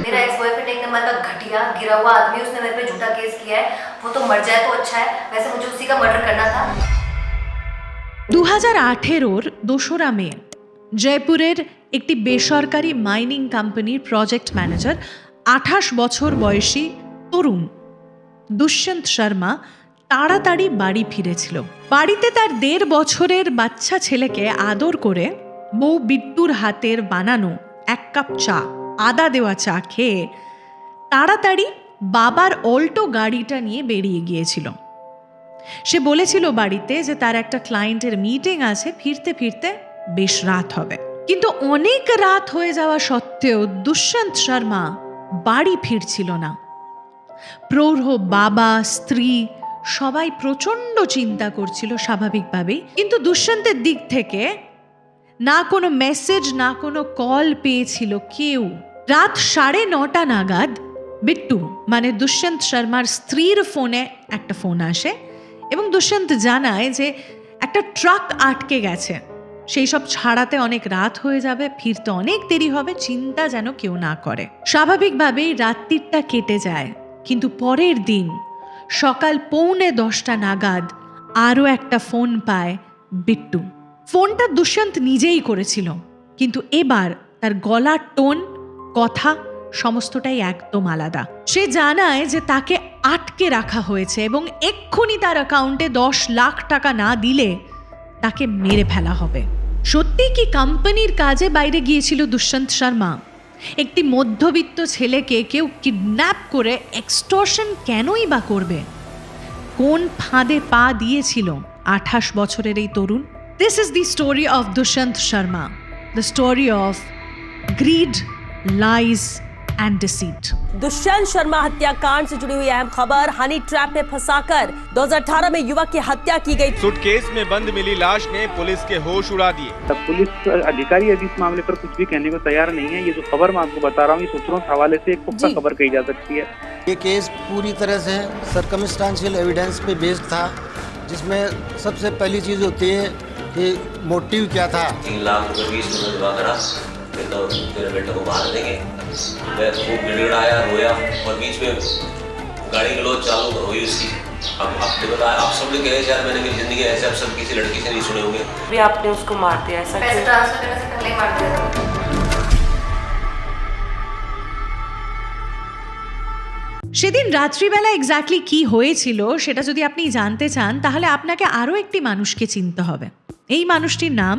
मेरा ex boyfriend एक number का घटिया गिरा हुआ आदमी उसने मेरे पे झूठा केस किया है वो तो मर जाए तो अच्छा है वैसे मुझे उसी का मर्डर करना था দু হাজার আঠেরোর দোসরা মে জয়পুরের একটি বেসরকারি মাইনিং কোম্পানির প্রজেক্ট ম্যানেজার আঠাশ বছর বয়সী তরুণ দুষ্যন্ত শর্মা তাড়াতাড়ি বাড়ি ফিরেছিল বাড়িতে তার দেড় বছরের বাচ্চা ছেলেকে আদর করে বউ বিট্টুর হাতের বানানো এক কাপ চা আদা দেওয়া চা খেয়ে তাড়াতাড়ি বাবার অল্টো গাড়িটা নিয়ে বেরিয়ে গিয়েছিল। সে বলেছিল বাড়িতে যে তার একটা ক্লায়েন্টের মিটিং আছে, ফিরতে ফিরতে বেশ রাত হবে। কিন্তু অনেক রাত হয়ে যাওয়া সত্ত্বেও দুষ্যন্ত শর্মা বাড়ি ফিরছিল না। প্রৌঢ় বাবা, স্ত্রী সবাই প্রচণ্ড চিন্তা করছিল স্বাভাবিকভাবেই। কিন্তু দুষ্যন্তের দিক থেকে না কোনো মেসেজ না কোনো কল পেয়েছিল কেউ। রাত সাড়ে নটা নাগাদ বিট্টু মানে দুষ্যন্ত শর্মার স্ত্রীর ফোনে একটা ফোন আসে এবং দুষ্যন্ত জানায় যে একটা ট্রাক আটকে গেছে। সেই সব ছাড়াতে অনেক রাত হয়ে যাবে, ফিরতে অনেক দেরি হবে, চিন্তা যেন কেউ না করে। স্বাভাবিকভাবেই রাত্রিটা কেটে যায়, কিন্তু পরের দিন সকাল পৌনে দশটা নাগাদ আরও একটা ফোন পায় বিট্টু। ফোনটা দুষ্যন্ত নিজেই করেছিল, কিন্তু এবার তার গলার টোন কথা সমস্তটাই একদম আলাদা। সে জানায় যে তাকে আটকে রাখা হয়েছে এবং এক্ষুনি তার অ্যাকাউন্টে দশ লাখ টাকা না দিলে তাকে মেরে ফেলা হবে। সত্যি কি কোম্পানির কাজে বাইরে গিয়েছিল দুষ্যন্ত শর্মা? একটি মধ্যবিত্ত ছেলেকে কেউ কিডন্যাপ করে এক্সটর্শন কেনই বা করবে? কোন ফাঁদে পা দিয়েছিল আঠাশ বছরের এই তরুণ? This is the story of Dushyant Sharma. The story of greed lies and deceit Dushyant Sharma हत्याकांड से जुड़ी हुई अहम खबर हनी ट्रैप में फंसाकर 2018 में युवक की हत्या की गई। सूटकेस में बंद मिली लाश ने पुलिस के होश उड़ा दिए। तब पुलिस अधिकारी अभी इस मामले पर कुछ भी कहने को तैयार नहीं है। ये जो खबर मैं आपको बता रहा हूँ ये सूत्रों के हवाले से एक पुख्ता खबर कही जा सकती है। ये केस पूरी तरह से सरकमस्टांशियल एविडेंस पे बेस्ड था जिसमें सबसे पहली चीज़ होती है कि मोटिव क्या था। तीन लाख बीस में जमा करा फिर तो तेरे बेटे को बाहर देंगे मैं खूब गिड़गिड़ाया रोया और बीच में गाड़ी की लोच चालू हुई उसकी अब आपने बताया आप सब लोग कहे यार मैंने मेरी जिंदगी ऐसे अवसर किसी लड़की से नहीं सुने होंगे भी आपने उसको मार दिया ऐसा पैसे क्यों ट्रांसफर करने से पहले ही मार दिया था সেদিন রাত্রিবেলা এক্স্যাক্টলি কি হয়েছিল সেটা যদি আপনি জানতে চান তাহলে আপনাকে আরও একটি মানুষকে চিনতে হবে এই মানুষটির নাম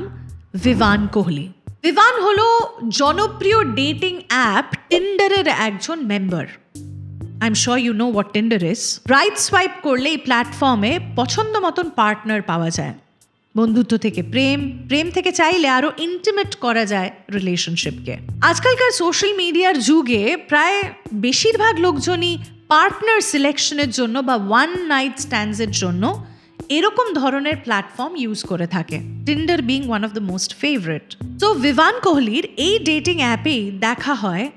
ভিভান কোহলি ভিভান হলো জনপ্রিয় ডেটিং অ্যাপ টিন্ডারের একজন member I am sure you know what Tinder is right swipe করলে এই প্ল্যাটফর্মে পছন্দ মতন পার্টনার পাওয়া যায়। বন্ধুত্ব থেকে প্রেম প্রেম থেকে চাইলে আরও ইন্টিমেট করা যায় রিলেশনশিপকে আজকালকার সোশ্যাল মিডিয়ার যুগে প্রায় বেশিরভাগ লোকজনই পার্টনার সিলেকশনের জন্য বা ওয়ান নাইট স্ট্যান্ডসের জন্য এরকম ধরনের প্ল্যাটফর্ম ইউজ করে থাকে Tinder being one of the most favourite তো ভিভান কোহলির এই ডেটিং অ্যাপেই দেখা হয়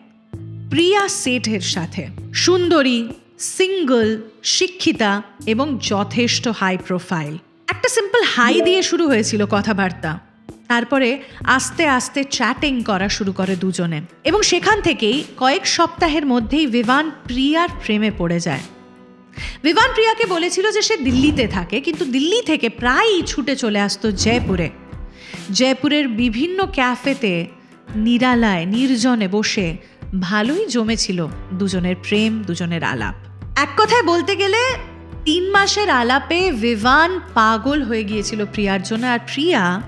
প্রিয়া সেঠের সাথে। সুন্দরী সিঙ্গল শিক্ষিতা এবং যথেষ্ট হাই প্রোফাইল একটা সিম্পল হাই দিয়ে শুরু হয়েছিল কথাবার্তা। তারপরে আস্তে আস্তে চ্যাটিং করা শুরু করে দুজনে। এবং সেখান থেকেই কয়েক সপ্তাহের মধ্যেই বিভান প্রিয়ার প্রেমে পড়ে যায়। বিভান প্রিয়াকে বলেছিল যে সে দিল্লিতে থাকে, কিন্তু দিল্লি থেকে প্রায়ই ছুটে চলে আসতো জয়পুরে। জয়পুরের বিভিন্ন ক্যাফেতে নিরালায়, নির্জনে বসে ভালোই জমেছিল দুজনের প্রেম, দুজনের আলাপ। এক কথায় বলতে গেলে, তিন মাসের আলাপে ভিভান পাগল হয়ে গিয়েছিল প্রিয়ার জন্য, আর প্রিয়া,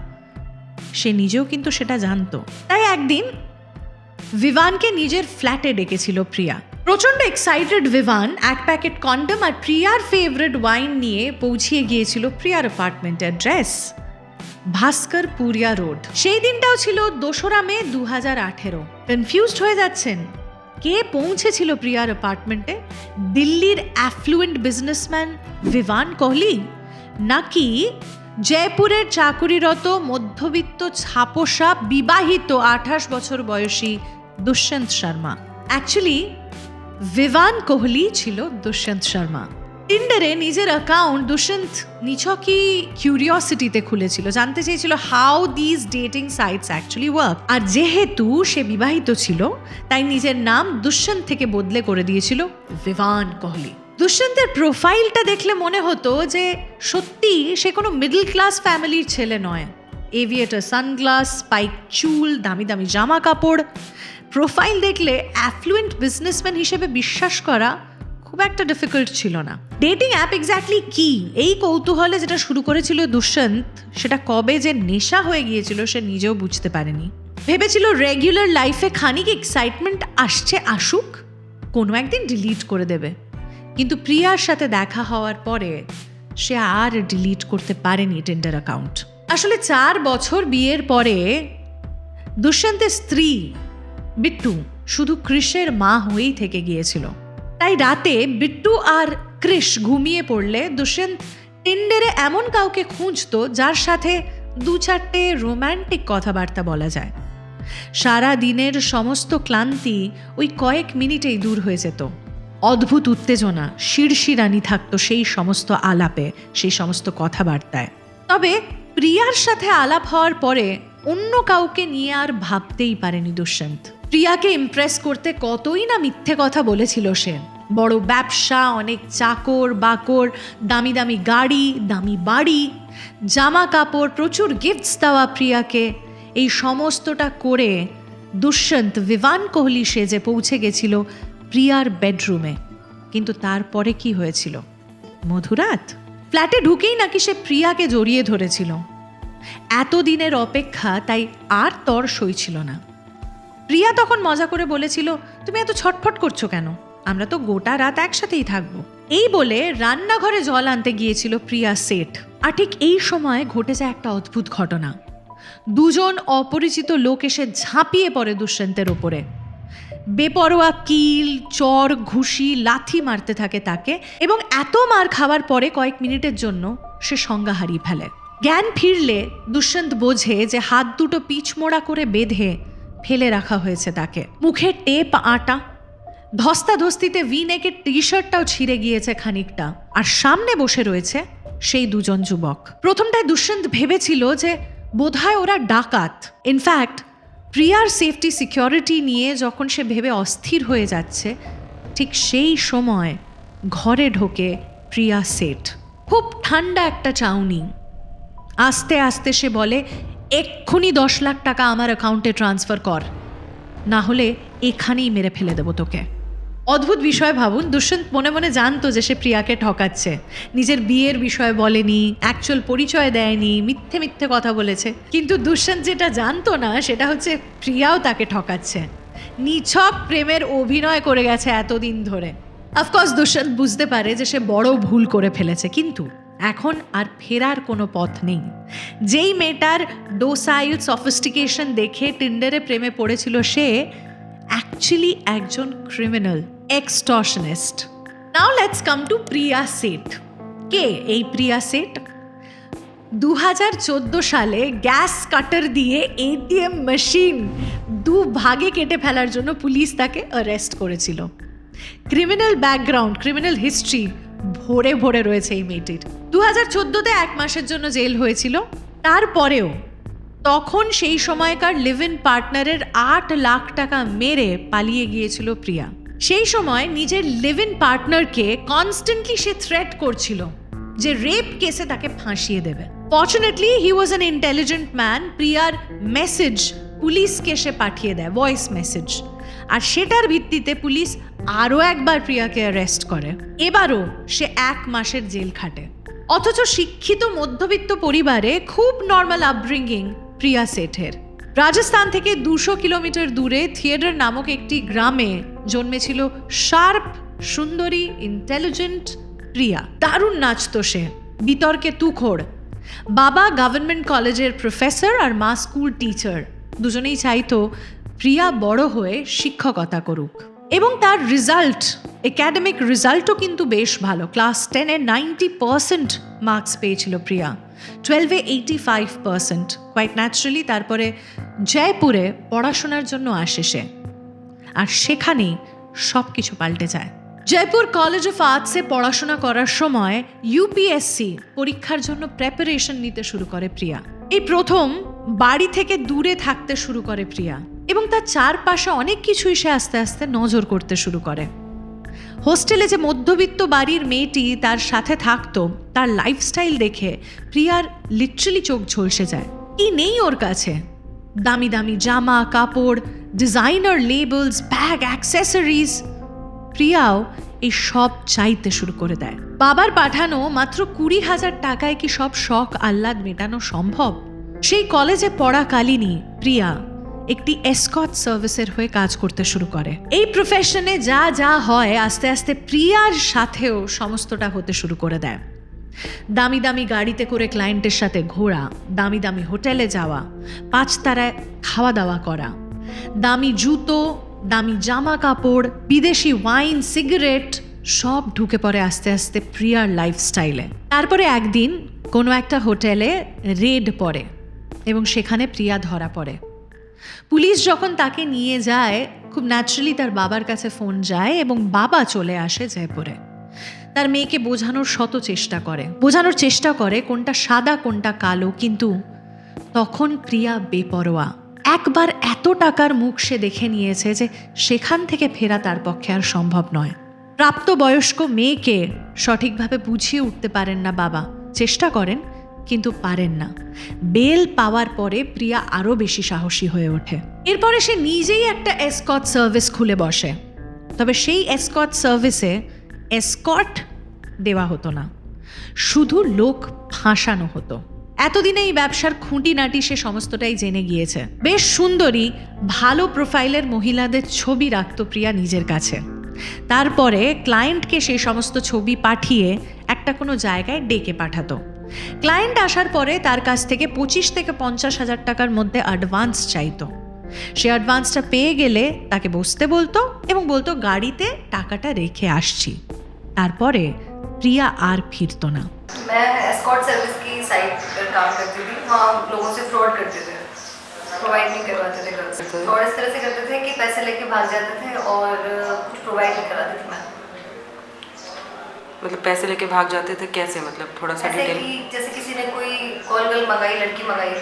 সে নিজেও কিন্তু সেটা জানতো। তাই একদিন ভিভানকে নিজের ফ্ল্যাটে ডেকেছিল প্রিয়া। প্রচণ্ড এক্সাইটেড ভিভান এক প্যাকেট কন্ডম আর প্রিয়ার ফেভারিট ওয়াইন নিয়ে পৌঁছিয়ে গিয়েছিল প্রিয়ার apartment address Bhaskar Puriya road. সেই দিনটাও ছিল দোসরা মে দু হাজার আঠেরো। কনফিউজড হয়ে যাচ্ছেন, কে পৌঁছেছিল প্রিয়ার অ্যাপার্টমেন্টে দিল্লির অ্যাফ্লুয়েন্ট বিজনেসম্যান ভিভান কোহলি নাকি জয়পুরের চাকুরিরত মধ্যবিত্ত ছাপোষা বিবাহিত আঠাশ বছর বয়সী দুষ্যন্ত শর্মা? অ্যাকচুয়ালি ভিভান কোহলি ছিল দুষ্যন্ত শর্মা। টিন্ডারে নিজের অ্যাকাউন্ট দুষ্যন্ত নিছকই কিউরিওসিটিতে খুলেছিল, জানতে চেয়েছিল how this dating sites actually work আর যেহেতু সে বিবাহিত ছিল, তাই নিজের নাম দুষ্যন্ত থেকে বদলে করে দিয়েছিল ভিভান কোহলি দুষ্যন্তের প্রোফাইলটা দেখলে মনে হতো যে সত্যি সে কোনো মিডল ক্লাস ফ্যামিলির ছেলে নয়। এভিয়েটার সানগ্লাস স্পাইক চুল, দামি দামি জামা কাপড় প্রোফাইল দেখলে অ্যাফ্লুয়েন্ট বিজনেসম্যান হিসেবে বিশ্বাস করা খুব একটা ডিফিকাল্ট ছিল না। ডেটিং অ্যাপ এক্স্যাক্টলি কি? এই কৌতূহলে যেটা শুরু করেছিল দুষ্যন্ত, সেটা কবে যে নেশা হয়ে গিয়েছিল সে নিজেও বুঝতে পারেনি। ভেবেছিল রেগুলার লাইফে খানিক এক্সাইটমেন্ট আসছে, আসুক, কোনো একদিন ডিলিট করে দেবে। কিন্তু প্রিয়ার সাথে দেখা হওয়ার পরে সে আর ডিলিট করতে পারেনি টেন্ডার অ্যাকাউন্ট আসলে চার বছর বিয়ের পরে দুষ্যন্তের স্ত্রী বিট্টু শুধু কৃষের মা হয়েই থেকে গিয়েছিল। তাই রাতে বিট্টু আর কৃষ ঘুমিয়ে পড়লে দুষ্যন্ত টিন্ডারে এমন কাউকে খুঁজতো যার সাথে দু চারটে রোম্যান্টিক কথাবার্তা বলা যায়। সারা দিনের সমস্ত ক্লান্তি ওই কয়েক মিনিটেই দূর হয়ে যেত। অদ্ভুত উত্তেজনা, শিরশিরানি থাকতো সেই সমস্ত আলাপে, সেই সমস্ত কথাবার্তায়। তবে প্রিয়ার সাথে আলাপ হওয়ার পরে অন্য কাউকে নিয়ে আর ভাবতেই পারেনি দুষ্যন্ত। প্রিয়াকে ইমপ্রেস করতে কতই না মিথ্যে কথা বলেছিল সে। বড় ব্যবসা, অনেক চাকর, বাকর, দামি দামি গাড়ি, দামি বাড়ি, জামা কাপড়, প্রচুর গিফটস দেওয়া প্রিয়াকে। এই সমস্তটা করে দুষ্যন্ত, ভিভান কোহলি সেজে পৌঁছে গেছিল প্রিয়ার বেডরুমে কিন্তু তারপরে কি হয়েছিল? মধুরাত? ফ্ল্যাটে ঢুকেই নাকি সে প্রিয়াকে জড়িয়ে ধরেছিল? এতদিনের অপেক্ষা তাই আর তর সইছিল না। প্রিয়া তখন মজা করে বলেছিল, তুমি এত ছটফট করছ কেন? আমরা তো গোটা রাত একসাথেই থাকব। এই বলে রান্নাঘরে জল আনতে গিয়েছিল প্রিয়া সেট আর ঠিক এই সময় ঘটে যায় একটা অদ্ভুত ঘটনা। দুজন অপরিচিত লোক এসে ঝাঁপিয়ে পড়ে দুষ্যন্তের ওপরে। বেপরোয়া কিল, চর, ঘুষি, লাথি মারতে থাকে তাকে এবং এত মার খাওয়ার পরে কয়েক মিনিটের জন্য সে সংজ্ঞা হারিয়ে ফেলে। জ্ঞান ফিরলে দুষ্যন্ত বোঝে যে হাত দুটো পিচমোড়া করে বেঁধে ফেলে রাখা হয়েছে তাকে। মুখে টেপ, আটা। ধস্তাধস্তিতে ভি নেকের টি শার্টটাও ছিঁড়ে গিয়েছে খানিকটা। আর সামনে বসে রয়েছে সেই দুজন যুবক। প্রথমটায় দুষ্যন্ত ভেবেছিল যে বোধহয় ওরা ডাকাত। ইনফ্যাক্ট প্রিয়ার সেফটি সিকিউরিটি নিয়ে যখন সে ভেবে অস্থির হয়ে যাচ্ছে, ঠিক সেই সময় ঘরে ঢোকে প্রিয়া সেট। খুব ঠান্ডা একটা চাউনি। আস্তে আস্তে সে বলে, এক্ষুনি দশ লাখ টাকা আমার অ্যাকাউন্টে ট্রান্সফার কর। না হলে এখানেই মেরে ফেলে দেবো তোকে। অদ্ভুত বিষয় ভাবুন দুষ্যন্ত মনে মনে জানতো যে সে প্রিয়াকে ঠকাচ্ছে। নিজের বিয়ের বিষয় বলেনি অ্যাকচুয়াল পরিচয় দেয়নি, মিথ্যে মিথ্যে কথা বলেছে। কিন্তু দুষ্যন্ত যেটা জানতো না, সেটা হচ্ছে প্রিয়াও তাকে ঠকাচ্ছে। নিছক প্রেমের অভিনয় করে গেছে এতদিন ধরে। অফকোর্স দুষ্যন্ত বুঝতে পারে যে সে বড় ভুল করে ফেলেছে, কিন্তু এখন আর ফেরার কোনো পথ নেই। যেই মেয়েটার ডোসাইল সফিস্টিকেশন দেখে টিন্ডারে প্রেমে পড়েছিল সে অ্যাকচুয়ালি একজন criminal extortionist now let's come to Priya Seth কে এই প্রিয়া সেট দু হাজার চোদ্দ সালে গ্যাস কাটার দিয়ে এটিএম মেশিন দু ভাগে কেটে ফেলার জন্য পুলিশ তাকে অ্যারেস্ট করেছিল। ক্রিমিনাল ব্যাকগ্রাউন্ড ক্রিমিনাল হিস্ট্রি ভরে ভরে রয়েছে এই মেয়েটির। দু চোদ্দোতে এক মাসের জন্য জেল হয়েছিল। তারপরেও তখন সেই সময়কার লিভ ইন পার্টনারের আট লাখ টাকা মেরে পালিয়ে গিয়েছিল প্রিয়া। সেই সময় নিজের লিভ ইন পার্টনারকে কনস্ট্যান্টলি সে থ্রেট করছিল যে রেপ কেসে তাকে ফাঁসিয়ে দেবে। Fortunately he was an intelligent man প্রিয়ার মেসেজ পুলিশকে সে পাঠিয়ে দেয় ভয়েস মেসেজ আর সেটার ভিত্তিতে পুলিশ আরও একবার প্রিয়াকে অ্যারেস্ট করে। এবারও সে এক মাসের জেল খাটে। অথচ শিক্ষিত মধ্যবিত্ত পরিবারে খুব নর্মাল আপব্রিঙ্গিং প্রিয়া সেঠের রাজস্থান থেকে দুশো কিলোমিটার দূরে থিয়েটার নামক একটি গ্রামে জন্মেছিল শার্প, সুন্দরী ইন্টেলিজেন্ট প্রিয়া। দারুণ নাচতো সে, বিতর্কে তুখোড়। বাবা গভর্নমেন্ট কলেজের প্রফেসর আর মা স্কুল টিচার দুজনেই চাইতো প্রিয়া বড় হয়ে শিক্ষকতা করুক। এবং তার রেজাল্ট একাডেমিক রেজাল্টও কিন্তু বেশ ভালো। ক্লাস টেনে নাইনটি পার্সেন্ট মার্কস পেয়েছিল প্রিয়া। টুয়েলভে eighty five percent quite naturally তারপরে জয়পুরে পড়াশোনার জন্য আসে সে। আর সেখানেই সব কিছু পাল্টে যায়। জয়পুর কলেজ অফ আর্টসে পড়াশোনা করার সময় ইউপিএসসি পরীক্ষার জন্য প্রেপারেশন নিতে শুরু করে প্রিয়া। এই প্রথম বাড়ি থেকে দূরে থাকতে শুরু করে প্রিয়া। এবং তার চারপাশে অনেক কিছুই সে আস্তে আস্তে নজর করতে শুরু করে। হোস্টেলে যে মধ্যবিত্ত বাড়ির মেয়েটি তার সাথে থাকতো, তার লাইফস্টাইল দেখে প্রিয়ার লিটারালি চোখ ঝলসে যায়। কি নেই ওর কাছে? দামি দামি জামা, কাপড় ডিজাইনার লেবলস ব্যাগ অ্যাক্সেসরিজ প্রিয়াও এই সব চাইতে শুরু করে দেয়। বাবার পাঠানো মাত্র কুড়ি হাজার টাকায় কি সব শখ আহ্লাদ মেটানো সম্ভব? সেই কলেজে পড়াকালীনই প্রিয়া একটি এসকট সার্ভিসের হয়ে কাজ করতে শুরু করে। এই প্রফেশনে যা যা হয়, আস্তে আস্তে প্রিয়ার সাথেও সমস্তটা হতে শুরু করে দেয়। দামি দামি গাড়িতে করে ক্লায়েন্টের সাথে ঘোরা, দামি দামি হোটেলে যাওয়া পাঁচতারায় খাওয়া দাওয়া করা, দামি জুতো, দামি জামা কাপড়, বিদেশি ওয়াইন সিগারেট সব ঢুকে পড়ে আস্তে আস্তে প্রিয়ার লাইফস্টাইলে তারপরে একদিন কোনো একটা হোটেলে রেড পড়ে এবং সেখানে প্রিয়া ধরা পড়ে। পুলিশ যখন তাকে নিয়ে যায়, খুব ন্যাচারালি তার বাবার কাছে ফোন যায় এবং বাবা চলে আসে জয়পুরে। তার মেয়েকে বোঝানোর শত চেষ্টা করে। বোঝানোর চেষ্টা করে কোনটা সাদা, কোনটা কালো, কিন্তু তখন প্রিয়া বেপরোয়া। একবার এত টাকার মুখ সে দেখে নিয়েছে যে সেখান থেকে ফেরা তার পক্ষে আর সম্ভব নয়। প্রাপ্তবয়স্ক মেয়েকে সঠিকভাবে বুঝিয়ে উঠতে পারেন না বাবা। চেষ্টা করেন কিন্তু পারেন না। বেল পাওয়ার পরে প্রিয়া আরও বেশি সাহসী হয়ে ওঠে। এরপরে সে নিজেই একটা এসকট সার্ভিস খুলে বসে। তবে সেই এসকট সার্ভিসে এসকট দেওয়া হতো না। শুধু লোক ফাঁসানো হতো। এতদিনে এই ব্যবসার খুঁটিনাটি সে সমস্তটাই জেনে গিয়েছে। বেশ সুন্দরী, ভালো প্রোফাইলের মহিলাদের ছবি রাখত প্রিয়া নিজের কাছে। তারপরে ক্লায়েন্টকে সেই সমস্ত ছবি পাঠিয়ে একটা কোনো জায়গায় ডেকে পাঠাতো। ক্লায়েন্ট আসার পরে তার কাছ থেকে পঁচিশ থেকে পঞ্চাশ হাজার টাকার মধ্যে অ্যাডভান্স চাইতো সে অ্যাডভান্সটা পেয়ে গেলে তাকে বসতে বলতো এবং বলতো গাড়িতে টাকাটা রেখে আসছি তারপরে প্রিয়া আর ফিরতো না मैं एस्कॉट सर्विस की साइट पर काम करती थी वहाँ लोगों से फ्रॉड करते थे प्रोवाइड नहीं करवाते थे गर्ल्स फ्रॉड इस तरह से करते थे कि पैसे लेके भाग जाते थे और अ, कुछ प्रोवाइड नहीं कराती थी मैं मतलब पैसे लेके भाग जाते थे कैसे मतलब थोड़ा सा ऐसे डिटेल कि जैसे किसी ने कोई कॉल गर्ल मंगाई लड़की मंगाई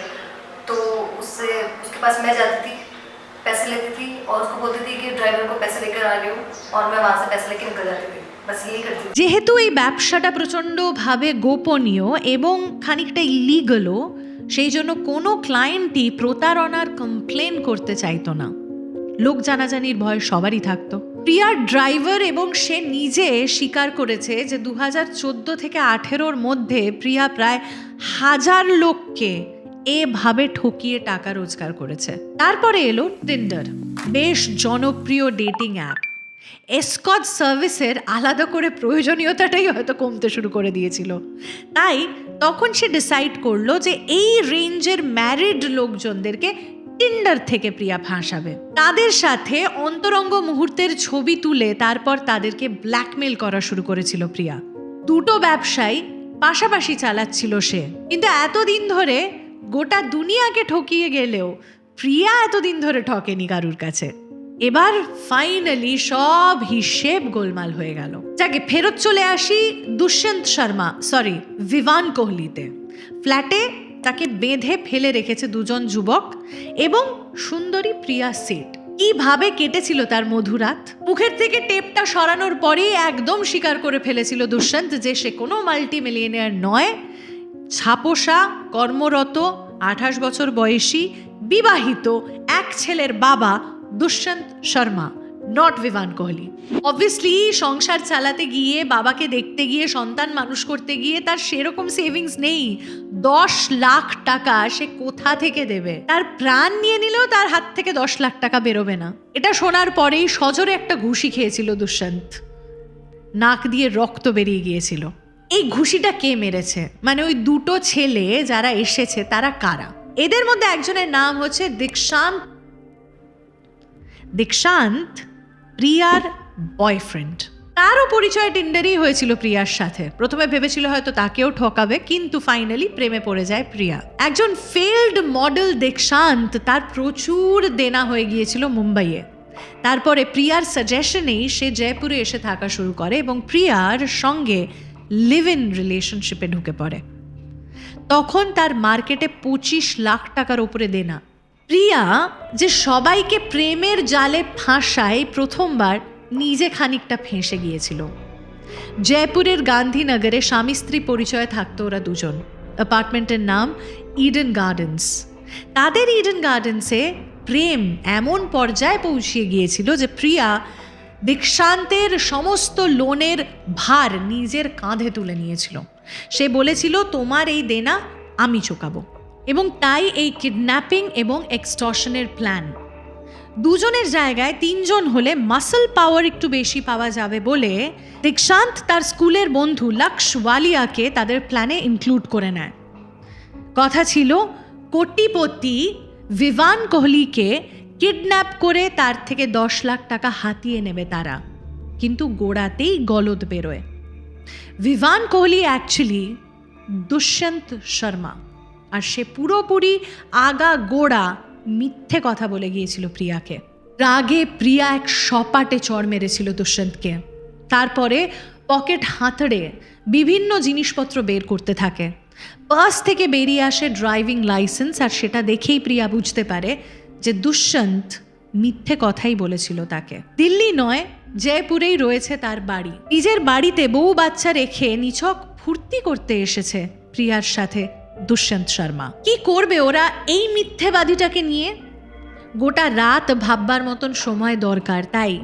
तो उससे उसके पास मैं जाती थी पैसे लेती थी और उसको बोलती थी कि ड्राइवर को पैसे लेकर आ रही हूँ और मैं वहाँ से पैसे लेके निकल जाती थी बस यही करती थी যেহেতু এই ব্যবসাটা প্রচণ্ডভাবে গোপনীয় এবং খানিকটা ইলিগলও সেই জন্য কোনো ক্লায়েন্টই প্রতারণার কমপ্লেন করতে চাইতো না লোক জানাজানির ভয় সবারই থাকতো প্রিয়ার ড্রাইভার এবং সে নিজে স্বীকার করেছে যে দু হাজার চোদ্দ থেকে আঠেরোর মধ্যে প্রিয়া প্রায় হাজার লোককে এভাবে ঠকিয়ে টাকা রোজগার করেছে। তারপরে এলো টিন্ডার, বেশ জনপ্রিয় ডেটিং অ্যাপ। এসকট সার্ভিসের আলাদা করে প্রয়োজনীয়তাটাই হয়তো কমতে শুরু করে দিয়েছিল। তাই তখন সে ডিসাইড করল যে এই রেঞ্জের ম্যারিড লোকজনদেরকে টিন্ডার থেকে প্রিয়া ফাঁসাবে তাদের সাথে অন্তরঙ্গ মুহূর্তের ছবি তুলে তারপর তাদেরকে ব্ল্যাকমেল করা শুরু করেছিল প্রিয়া। দুটো ব্যবসায় পাশাপাশি চালাচ্ছিল সে। কিন্তু এতদিন ধরে গোটা দুনিয়াকে ঠকিয়ে গেলেও প্রিয়া এতদিন ধরে ঠকেনি কারুর কাছে। এবার ফাইনালি সব হিসেব গোলমাল হয়ে গেল। যাকে ফেরত চলে আসি দুষ্যন্ত শর্মা সরি ভিভান কোহলিতে। ফ্ল্যাটে তাকে বেঁধে ফেলে রেখেছে দুজন যুবক এবং সুন্দরী প্রিয়া সেট। কীভাবে কেটেছিল তার মধুরাত মুখের থেকে টেপটা সরানোর পরেই একদম স্বীকার করে ফেলেছিল দুষ্যন্ত যে সে কোনো মাল্টি মিলিয়নিয়ার নয়। ছাপোষা, কর্মরত, আঠাশ বছর বয়সী, বিবাহিত, এক ছেলের বাবা দুষ্যন্ত শর্মা। নট বিভান কোহলি অবভিয়াসলি সংসার চালাতে গিয়ে, বাবাকে দেখতে গিয়ে, সন্তান মানুষ করতে গিয়ে তার সেরকম সেভিংস নেই। দশ লাখ টাকা সে কোথা থেকে দেবে? তার প্রাণ নিয়ে নিলেও তার হাত থেকে দশ লাখ টাকা বেরোবে না। এটা শোনার পরেই সজোরে একটা ঘুষি খেয়েছিল দুষ্যন্ত। নাক দিয়ে রক্ত বেরিয়ে গিয়েছিল। এই ঘুষিটা কে মেরেছে? মানে ওই দুটো ছেলে যারা এসেছে, তারা কারা? এদের মধ্যে একজনের নাম হচ্ছে দীক্ষান্ত দীক্ষান্ত প্রিয়ার বয়ফ্রেন্ড। তারও পরিচয় টিন্ডারই হয়েছিল প্রিয়ার সাথে। প্রথমে ভেবেছিল হয়তো তাকেও ঠকাবে, কিন্তু ফাইনালি প্রেমে পড়ে যায় প্রিয়া। একজন ফেল্ড মডেল দীক্ষান্ত তার প্রচুর দেনা হয়ে গিয়েছিল মুম্বাইয়ে। তারপরে প্রিয়ার সাজেশনেই সে জয়পুরে এসে থাকা শুরু করে এবং প্রিয়ার সঙ্গে লিভ ইন রিলেশনশিপে ঢুকে পড়ে। তখন তার মার্কেটে পঁচিশ লাখ টাকার ওপরে দেনা। প্রিয়া যে সবাইকে প্রেমের জালে ফাঁসায় প্রথমবার নিজে খানিকটা ফেঁসে গিয়েছিল। জয়পুরের গান্ধীনগরে স্বামী স্ত্রী পরিচয়ে থাকতো ওরা দুজন। অ্যাপার্টমেন্টের নাম ইডেন গার্ডেন্স তাদের ইডেন গার্ডেন্সে প্রেম এমন পর্যায়ে পৌঁছিয়ে গিয়েছিল যে প্রিয়া দীক্ষান্তের সমস্ত লোনের ভার নিজের কাঁধে তুলে নিয়েছিল। সে বলেছিল, তোমার এই দেনা আমি চোকাবো। এবং তাই এই কিডন্যাপিং এবং এক্সটর্শনের প্ল্যান দুজনের জায়গায় তিনজন হলে মাসল পাওয়ার একটু বেশি পাওয়া যাবে বলে দীক্ষান্ত তার স্কুলের বন্ধু লক্ষ ওয়ালিয়াকে তাদের প্ল্যানে ইনক্লুড করে নেয়। কথা ছিল, কোটিপতি ভিভান কোহলিকে কিডন্যাপ করে তার থেকে দশ লাখ টাকা হাতিয়ে নেবে তারা। কিন্তু গোড়াতেই গলদ বেরোয়। ভিভান কোহলি অ্যাকচুয়ালি দুষ্যন্ত শর্মা। আর সে পুরোপুরি আগা গোড়া মিথ্যে কথা বলে গিয়েছিল প্রিয়াকে। রাগে প্রিয়া এক সপাটে চড় মেরেছিল দুষ্যন্তকে। তারপরে পকেট হাতড়ে বিভিন্ন জিনিসপত্র বের করতে থাকে। পার্স থেকে বেরিয়ে আসে ড্রাইভিং লাইসেন্স আর সেটা দেখেই প্রিয়া বুঝতে পারে যে দুষ্যন্ত মিথ্যে কথাই বলেছিল তাকে। দিল্লি নয়, জয়পুরেই রয়েছে তার বাড়ি। নিজের বাড়িতে বউ বাচ্চা রেখে নিছক ফুর্তি করতে এসেছে প্রিয়ার সাথে। দুষ্যন্ত শর্মা। কি করবে ওরা এই মিথ্যেবাদীটাকে নিয়ে? গোটা রাত ভাববার মতন সময় দরকার, তাই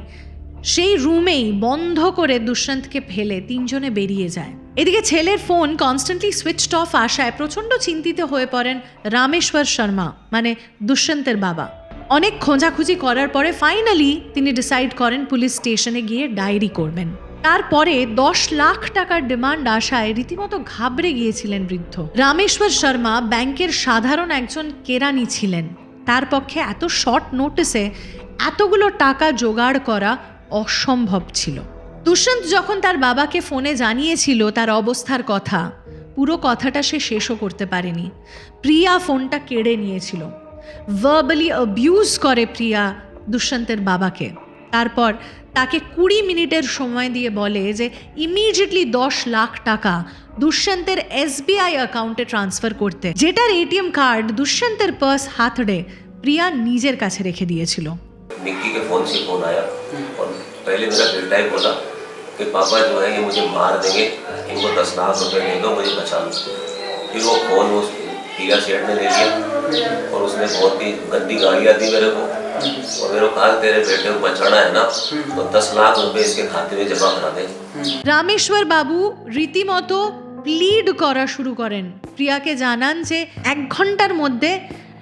সেই রুমেই বন্ধ করে দুষ্যন্তকে ফেলে তিনজনে বেরিয়ে যায়। এদিকে ছেলের ফোন কনস্ট্যান্টলি সুইচড অফ আসায় প্রচণ্ড চিন্তিত হয়ে পড়েন রামেশ্বর শর্মা মানে দুষ্যন্তের বাবা। অনেক খোঁজাখুঁজি করার পরে ফাইনালি তিনি ডিসাইড করেন পুলিশ স্টেশনে গিয়ে ডায়েরি করবেন। তারপরে দশ লাখ টাকার ডিমান্ড আসায় রীতিমতো ঘাবড়ে গিয়েছিলেন বৃদ্ধ। রামেশ্বর শর্মা ব্যাংকের সাধারণ একজন কেরানি ছিলেন। তার পক্ষে এত শর্ট নোটিসে এতগুলো টাকা জোগাড় করা অসম্ভব ছিল। দুষ্যন্ত যখন তার বাবাকে ফোনে জানিয়েছিল তার অবস্থার কথা, পুরো কথাটা সে শেষও করতে পারেনি। প্রিয়া ফোনটা কেড়ে নিয়েছিল। ভার্বালি অ্যাবিউজ করে প্রিয়া দুষ্যন্তের বাবাকে। তারপর তাকে কুড়ি মিনিটের সময় দিয়ে বলে যে ইমিডিয়েটলি দশ লাখ টাকা দুষ্যন্তের এসবিআই অ্যাকাউন্টে ট্রান্সফার করতে যেটার এটিএম কার্ড দুষ্যন্তের পার্স হাতড়ে প্রিয়া নিজের কাছে রেখে দিয়েছিল निक्की के फ़ोन से फ़ोन आया और पहले मेरा बेटा ही बोला कि पापा जो है ये मुझे मार देंगे इनको दस लाख रुपए दे दो मुझे बचा लो फिर वो फ़ोन उस पिया सेठ ने ले लिया और उसने बहुत ही गंदी गालियाँ दी मेरे को রামেশ্বর বাবু রীতিমতো প্লিড করা শুরু করেন প্রিয়াকে জানান যে এক ঘণ্টার মধ্যে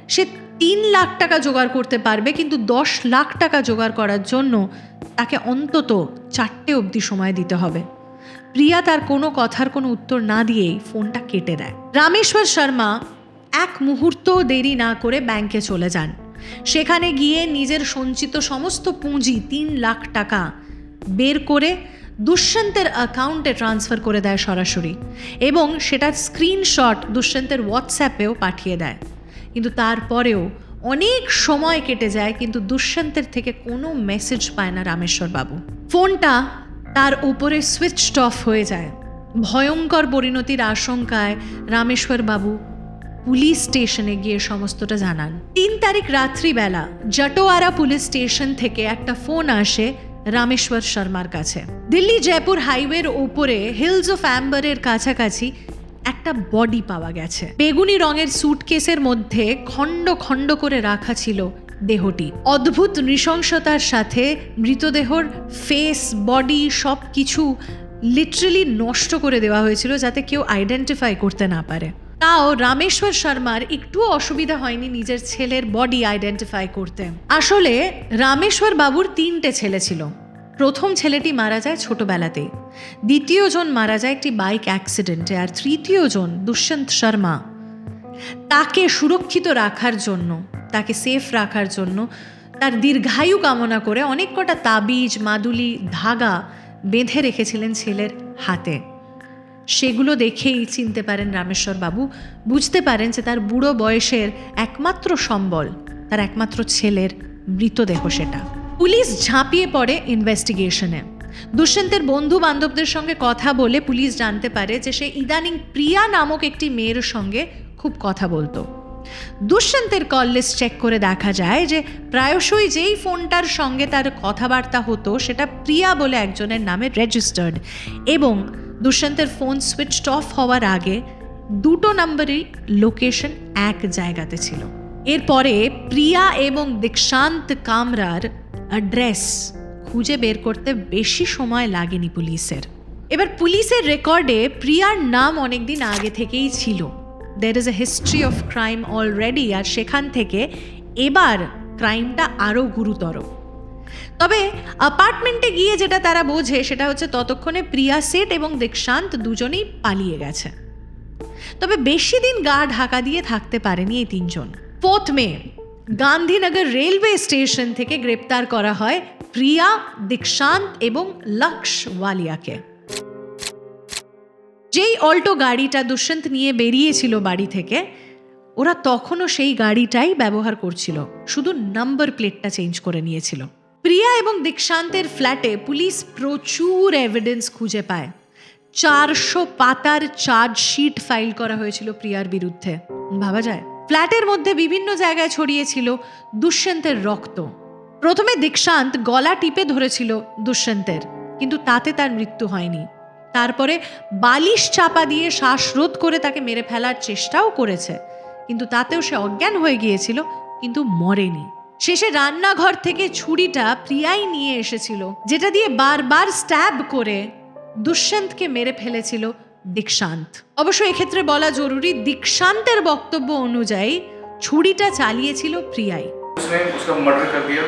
সে তিন লাখ টাকা জোগাড় করতে পারবে কিন্তু দশ লাখ টাকা জোগাড় করার জন্য তাকে অন্তত চারটে অবধি সময় দিতে হবে প্রিয়া তার কোনো কথার কোনো উত্তর না দিয়েই ফোনটা কেটে দেয় রামেশ্বর শর্মা এক মুহূর্ত দেরি না করে ব্যাংকে চলে যান সেখানে গিয়ে নিজের সঞ্চিত সমস্ত পুঁজি তিন লাখ টাকা বের করে দুষ্যন্তের অ্যাকাউন্টে ট্রান্সফার করে দেয় সরাসরি এবং সেটার স্ক্রিনশট দুষ্যন্তের হোয়াটসঅ্যাপেও পাঠিয়ে দেয়। কিন্তু তারপরেও অনেক সময় কেটে যায়, কিন্তু দুষ্যন্তের থেকে কোনো মেসেজ পায় না রামেশ্বর বাবু ফোনটা তার উপরে সুইচড অফ হয়ে যায়। ভয়ঙ্কর পরিণতির আশঙ্কায় রামেশ্বর বাবু পুলিশ স্টেশনে গিয়ে সমস্তটা জানান। তিন তারিখ রাত্রিবেলা জটোয়ারা পুলিশ স্টেশন থেকে একটা ফোন আসে রামেশ্বর শর্মার কাছে। দিল্লি জয়পুর হাইওয়ের ওপরে হিলস অফ অ্যাম্বারের কাছাকাছি একটা বডি পাওয়া গেছে। বেগুনি রঙের সুটকেসের মধ্যে খণ্ড খণ্ড করে রাখা ছিল দেহটি। অদ্ভুত নৃশংসতার সাথে মৃতদেহর ফেস বডি সব কিছু লিটারেলি নষ্ট করে দেওয়া হয়েছিল যাতে কেউ আইডেন্টিফাই করতে না পারে। তাও রামেশ্বর শর্মার একটুও অসুবিধা হয়নি নিজের ছেলের বডি আইডেন্টিফাই করতে। আসলে রামেশ্বর বাবুর তিনটে ছেলে ছিল। প্রথম ছেলেটি মারা যায় ছোটবেলাতেই। দ্বিতীয় জন মারা যায় একটি বাইক অ্যাক্সিডেন্টে আর তৃতীয় জন দুষ্যন্ত শর্মা। তাকে সুরক্ষিত রাখার জন্য, তাকে সেফ রাখার জন্য, তার দীর্ঘায়ু কামনা করে অনেক কটা তাবিজ, মাদুলি, ধাগা বেঁধে রেখেছিলেন ছেলের হাতে। সেগুলো দেখেই চিনতে পারেন রামেশ্বর বাবু। বুঝতে পারেন যে তার বুড়ো বয়সের একমাত্র সম্বল, তার একমাত্র ছেলের মৃতদেহ সেটা। পুলিশ ঝাঁপিয়ে পড়ে ইনভেস্টিগেশনে দুষ্যন্তের বন্ধু বান্ধবদের সঙ্গে কথা বলে পুলিশ জানতে পারে যে সে ইদানিং প্রিয়া নামক একটি মেয়ের সঙ্গে খুব কথা বলতো। দুষ্যন্তের কল লিস্ট চেক করে দেখা যায় যে প্রায়শই যেই ফোনটার সঙ্গে তার কথাবার্তা হতো সেটা প্রিয়া বলে একজনের নামে রেজিস্টার্ড এবং দুষ্যন্তের ফোন সুইচড অফ হওয়ার আগে দুটো নম্বরই লোকেশন এক জায়গাতে ছিল। এরপরে প্রিয়া এবং দীক্ষান্ত কামরার অ্যাড্রেস খুঁজে বের করতে বেশি সময় লাগেনি পুলিশের। এবার পুলিশের রেকর্ডে প্রিয়ার নাম অনেকদিন আগে থেকেই ছিল। There is a history of crime already আর সেখান থেকে এবার ক্রাইমটা আরও গুরুতর। তবে অ্যাপার্টমেন্টে গিয়ে যেটা তারা বোঝে, সেটা হচ্ছে ততক্ষণে প্রিয়া, সেট এবং দীক্ষান্ত দুজনেই পালিয়ে গেছে। তবে বেশি দিন গা ঢাকা দিয়ে থাকতে পারেনি এই তিনজন। Fourth May, Gandhinagar railway station থেকে গ্রেপ্তার করা হয় প্রিয়া, দীক্ষান্ত এবং লক্ষ ওয়ালিয়াকে যেই অল্টো গাড়িটা দুষ্যন্ত নিয়ে বেরিয়েছিল বাড়ি থেকে, ওরা তখনও সেই গাড়িটাই ব্যবহার করছিল। শুধু নাম্বার প্লেটটা চেঞ্জ করে নিয়েছিল। প্রিয়া এবং দীক্ষান্তের ফ্ল্যাটে পুলিশ প্রচুর এভিডেন্স খুঁজে পায়। চারশো পাতার চার্জশিট ফাইল করা হয়েছিল প্রিয়ার বিরুদ্ধে। ভাবা যায়, ফ্ল্যাটের মধ্যে বিভিন্ন জায়গায় ছড়িয়েছিল দুষ্যন্তের রক্ত। প্রথমে দীক্ষান্ত গলা টিপে ধরেছিল দুষ্যন্তের, কিন্তু তাতে তার মৃত্যু হয়নি। তারপরে বালিশ চাপা দিয়ে শ্বাসরোধ করে তাকে মেরে ফেলার চেষ্টাও করেছে, কিন্তু তাতেও সে অজ্ঞান হয়ে গিয়েছিল, কিন্তু মরেনি। শেষে রান্নাঘর থেকে ছুরিটা প্রিয়াই নিয়ে এসেছিল যেটা দিয়ে বারবার স্ট্যাব করে দুষ্যন্তকে মেরে ফেলেছিল দীক্ষান্ত অবশ্য এক্ষেত্রে বলা জরুরি দীক্ষান্তের বক্তব্য অনুযায়ী ছুরিটা চালিয়েছিল প্রিয়াই उसने उसका मर्डर कर दिया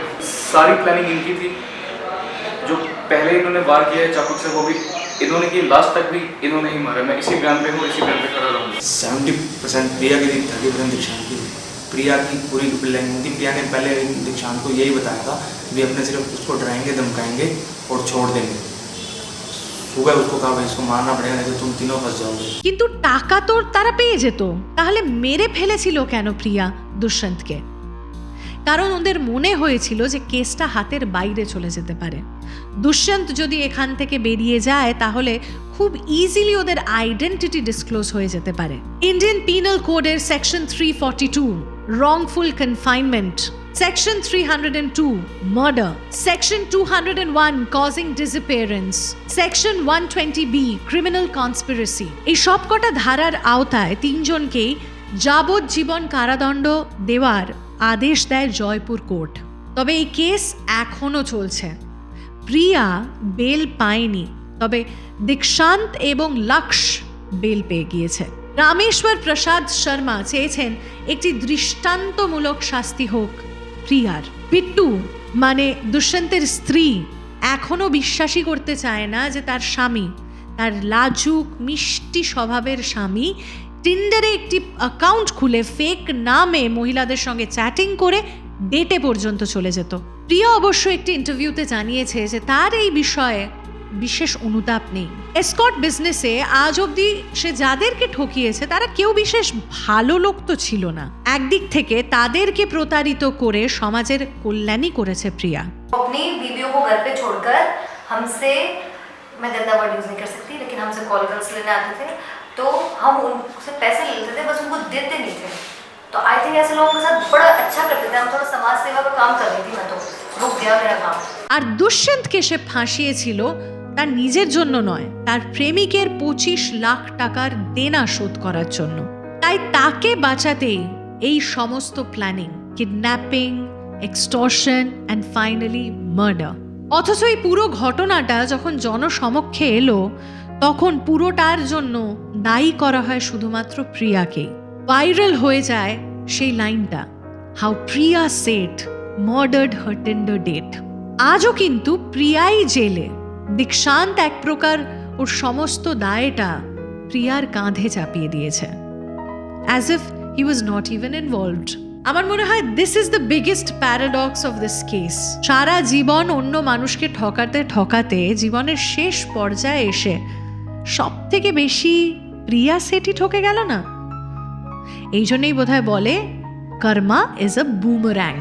सारी प्लानिंग इनकी थी जो पहले इन्होंने वार किया है चाकू से वो भी इन्होंने की लास्ट तक भी इन्होंने ही मारा मैं इसी ग्राउंड पे हूँ इसी ग्राउंड पे खड़ा रहूँगा सेवेंटी परसेंट प्रिया की थी थर्टी परसेंट दीक्षांत की थी प्रिया की पूरी प्लानिंग थी प्रिया ने पहले दीक्षांत को यही बताया था कि अपने सिर्फ उसको डराएंगे धमकाएंगे और छोड़ देंगे सुबह उसको कहा भाई इसको मारना पड़ेगा नहीं तो तुम तीनों फंस जाओगे কিন্তু টাকা তো তারা পেয়ে যেত তাহলে মেরে ফেলেছিল কেন প্রিয়া দুষ্যন্তকে কারণ ওদের মনে হয়েছিল যে কেসটা হাতের বাইরে চলে যেতে পারে দুষ্যন্ত যদি এখান থেকে বেরিয়ে যায় তাহলে খুব ইজিলি ওদের আইডেন্টিটি ডিসক্লোজ হয়ে যেতে পারে ইন্ডিয়ান পিনাল কোডের section three forty two wrongful confinement. Section 302 murder. Section 201 causing disappearance. Section 120b criminal conspiracy. এই সবকটা ধারার আওতায় তিনজনকেই যাবজ্জীবন কারাদণ্ড দেওয়ার আদেশ দেয় জয়পুর কোর্ট। তবে এই কেস এখনও চলছে। প্রিয়া বেল পায়নি, তবে দীক্ষান্ত এবং লক্ষ বেল পেয়ে গিয়েছে। রামেশ্বর প্রসাদ শর্মা চেয়েছেন একটি দৃষ্টান্তমূলক শাস্তি হোক। প্রিয়ার পিট্টু মানে দুষ্যন্তের স্ত্রী এখনও বিশ্বাসই করতে চায় না যে তার স্বামী, তার লাজুক, মিষ্টি স্বভাবের স্বামী, টিন্ডারে একটি অ্যাকাউন্ট খুলে ফেক নামে মহিলাদের সঙ্গে চ্যাটিং করে ডেটে পর্যন্ত চলে যেত। প্রিয়া অবশ্য একটি ইন্টারভিউতে জানিয়েছে যে তার এই বিষয়ে বিশেষ অনুতাপ নেই এসকট বিজনেসে আজ অবধি সে যাদেরকে ঠকিয়েছে তারা কেউ বিশেষ ভালো লোক তো ছিল না একদিক থেকে তাদেরকে প্রতারিত করে সমাজের কল্যাণই করেছে প্রিয়া अपनी बीवियों को घर पे छोड़कर हमसे मैं गंदा वर्ड यूज़ नहीं कर सकती लेकिन हमसे कॉल गर्ल्स लेने आते थे तो हम उनसे पैसे ले लेते थे बस उनको देते नहीं थे तो आई थिंक ऐसे लोगों के साथ बड़ा अच्छा करते थे हम थोड़ा समाज सेवा का काम कर रही थी मैं तो रुक गया मेरा काम আর দুষ্যন্তকে সে ফাঁসিয়েছিল তার নিজের জন্য নয়, তার প্রেমিকের পঁচিশ লাখ টাকার দেনা শোধ করার জন্য। তাই তাকে বাঁচাতেই এই সমস্ত planning kidnapping extortion and finally murder অথচ এই পুরো ঘটনাটা যখন জনসমক্ষে এলো, তখন পুরোটার জন্য দায়ী করা হয় শুধুমাত্র প্রিয়াকেই। ভাইরাল হয়ে যায় সেই লাইনটা how Priya Seth murdered her Tinder date আজও কিন্তু প্রিয়াই জেলে। দীক্ষান্ত এক প্রকার ওর সমস্ত দায়টা প্রিয়ার কাঁধে চাপিয়ে দিয়েছে। As if he was not even involved আমার মনে হয় this is the biggest paradox of this case সারা জীবন অন্য মানুষকে ঠকাতে ঠকাতে জীবনের শেষ পর্যায়ে এসে সব থেকে বেশি প্রিয়া সেটি ঠকে গেল না। এই জন্যই বোধহয় বলে কর্মা ইজ আ বুমর্যাং